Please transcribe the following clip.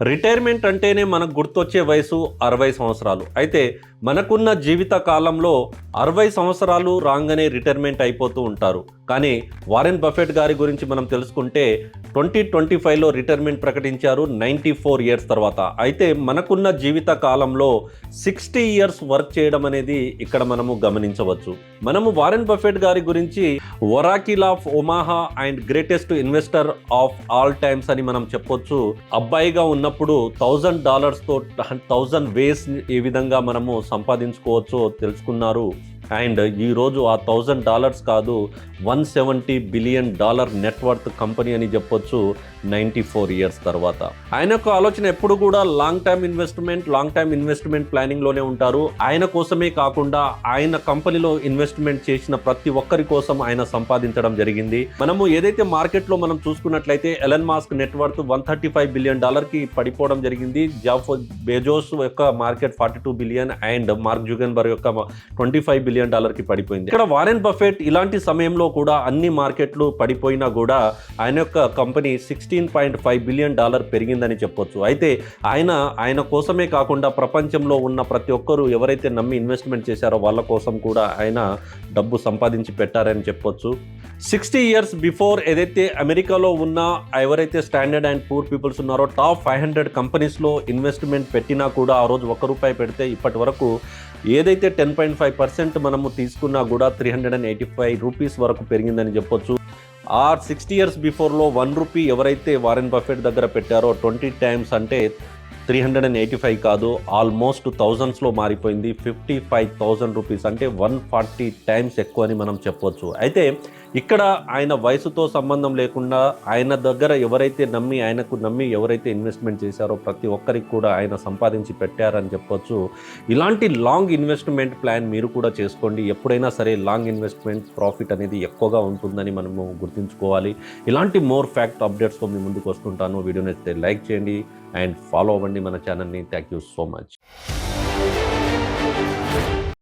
Retirement అంటేనే మనకు గుర్తొచ్చే వయసు అరవై సంవత్సరాలు. అయితే మనకున్న జీవిత కాలంలో అరవై సంవత్సరాలు రాగానే రిటైర్మెంట్ అయిపోతూ ఉంటారు. కానీ వారెన్ బఫెట్ గారి గురించి మనం తెలుసుకుంటే ట్వంటీ ట్వంటీ ఫైవ్లో రిటైర్మెంట్ ప్రకటించారు నైంటీ ఫోర్ ఇయర్స్ తర్వాత. అయితే మనకున్న జీవిత కాలంలో సిక్స్టీ ఇయర్స్ వర్క్ చేయడం అనేది ఇక్కడ మనము గమనించవచ్చు. మనము వారెన్ బఫెట్ గారి గురించి oracle of Omaha and greatest investor of all times అని మనం చెప్పొచ్చు. అబ్బాయిగా ఉన్నప్పుడు థౌజండ్ డాలర్స్తో థౌజండ్ వేస్ ఏ విధంగా మనము సంపాదించుకోవచ్చో తెలుసుకున్నారు. అండ్ ఈరోజు ఆ థౌజండ్ డాలర్స్ కాదు one seventy billion dollar net worth company అని చెప్పొచ్చు నైంటీ ఫోర్ ఇయర్స్ తర్వాత. ఆయన యొక్క ఆలోచన ఎప్పుడు కూడా long term investment long term investment ప్లానింగ్లోనే ఉంటారు. ఆయన కోసమే కాకుండా ఆయన కంపెనీలో ఇన్వెస్ట్మెంట్ చేసిన ప్రతి ఒక్కరి కోసం ఆయన సంపాదించడం జరిగింది. మనము ఏదైతే మార్కెట్లో మనం చూసుకున్నట్లయితే Elon Musk net worth one thirty five billion డాలర్కి పడిపోవడం జరిగింది. జాఫ్ బెజోస్ యొక్క market forty two billion and Mark Zuckerberg యొక్క ట్వంటీ ఫైవ్ బిలియన్ డాలర్కి పడిపోయింది. ఇక్కడ వారెన్ బఫెట్ ఇలాంటి సమయంలో కూడా అన్ని మార్కెట్లు పడిపోయినా కూడా ఆయన యొక్క company sixteen point five billion dollar పెరిగిందని చెప్పొచ్చు. అయితే ఆయన ఆయన కోసమే కాకుండా ప్రపంచంలో ఉన్న ప్రతి ఒక్కరూ ఎవరైతే నమ్మి ఇన్వెస్ట్మెంట్ చేశారో వాళ్ళ కోసం కూడా ఆయన డబ్బు సంపాదించి పెట్టారని చెప్పొచ్చు. సిక్స్టీ ఇయర్స్ బిఫోర్ ఏదైతే అమెరికాలో ఉన్న ఎవరైతే స్టాండర్డ్ అండ్ పూర్ పీపుల్స్ ఉన్నారో టాప్ ఫైవ్ హండ్రెడ్ కంపెనీస్లో ఇన్వెస్ట్మెంట్ పెట్టినా కూడా ఆ రోజు ఒక్క రూపాయి పెడితే ఇప్పటి వరకు ఏదైతే టెన్ పాయింట్ ఫైవ్ పర్సెంట్ మనము తీసుకున్నా కూడా three hundred and eighty five rupees వరకు పెరిగిందని చెప్పొచ్చు. ఆ సిక్స్టీ ఇయర్స్ బిఫోర్లో వన్ రూపీ ఎవరైతే వారెన్ బఫెట్ దగ్గర పెట్టారో ట్వంటీ టైమ్స్ అంటే three hundred and eighty five కాదు ఆల్మోస్ట్ థౌజండ్స్లో మారిపోయింది. ఫిఫ్టీ ఫైవ్ థౌజండ్ రూపీస్ అంటే వన్ ఫార్టీ టైమ్స్ ఎక్కువ అని మనం చెప్పవచ్చు అయితే ఇక్కడ ఆయన వయసుతో సంబంధం లేకుండా ఆయన దగ్గర ఎవరైతే నమ్మి ఆయనకు నమ్మి ఎవరైతే ఇన్వెస్ట్మెంట్ చేశారో ప్రతి ఒక్కరికి కూడా ఆయన సంపాదించి పెట్టారని చెప్పొచ్చు. ఇలాంటి లాంగ్ ఇన్వెస్ట్మెంట్ ప్లాన్ మీరు కూడా చేసుకోండి. ఎప్పుడైనా సరే లాంగ్ ఇన్వెస్ట్మెంట్ ప్రాఫిట్ అనేది ఎక్కువగా ఉంటుందని మనము గుర్తుంచుకోవాలి. ఇలాంటి మోర్ ఫ్యాక్ట్ అప్డేట్స్తో మీ ముందుకు వస్తుంటాను. వీడియో నచ్చితే లైక్ చేయండి. అండ్ ఫాలో అవ్వండి మన ఛానల్ని. Thank you so much.